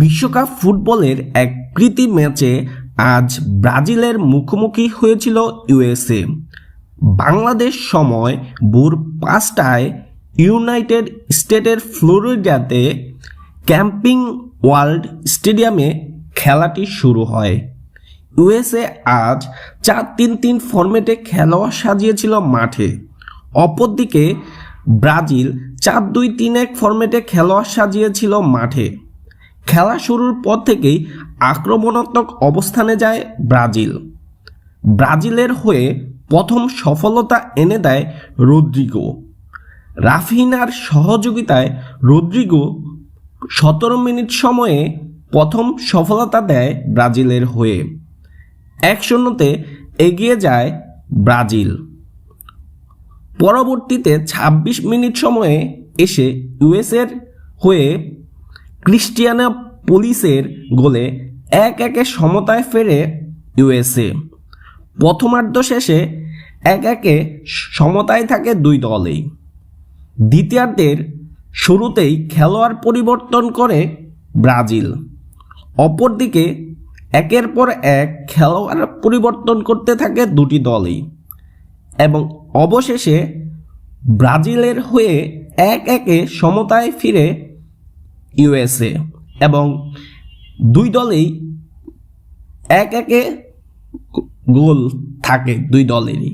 বিশ্বকাপ ফুটবলের এক প্রীতি ম্যাচে আজ ব্রাজিলের মুখোমুখি হয়েছিল ইউএসএ। বাংলাদেশ সময় ভোর পাঁচটায় ইউনাইটেড স্টেটের ফ্লোরিডাতে ক্যাম্পিং ওয়ার্ল্ড স্টেডিয়ামে খেলাটি শুরু হয়। ইউএসএ আজ চার তিন তিন ফরম্যাটে খেলোয়াড় সাজিয়েছিল মাঠে। অপরদিকে ব্রাজিল চার দুই তিন এক ফরম্যাটে খেলোয়াড় সাজিয়েছিল মাঠে। খেলা শুরুর পর থেকেই আক্রমণাত্মক অবস্থানে যায় ব্রাজিল। ব্রাজিলের হয়ে প্রথম সফলতা এনে দেয় রদ্রিগো। রাফিনার সহযোগিতায় রদ্রিগো সতেরো মিনিট সময়ে প্রথম সফলতা দেয় ব্রাজিলের হয়ে। এক শূন্যতে এগিয়ে যায় ব্রাজিল। পরবর্তীতে ২৬ মিনিট সময়ে এসে ইউএসের হয়ে ক্রিস্টিয়ানা পুলিশের গোলে এক একে সমতায় ফেরে ইউএসএ। প্রথমার্ধ শেষে এক একে সমতায় থাকে দুই দলেই। দ্বিতীয়ার্ধের শুরুতেই খেলোয়াড় পরিবর্তন করে ব্রাজিল। অপরদিকে একের পর এক খেলোয়াড় পরিবর্তন করতে থাকে দুটি দলই এবং অবশেষে ব্রাজিলের হয়ে এক একে সমতায় ফিরে ইউএসএ এবং দুই দলেই এক একে গোল থাকে দুই দলেরই।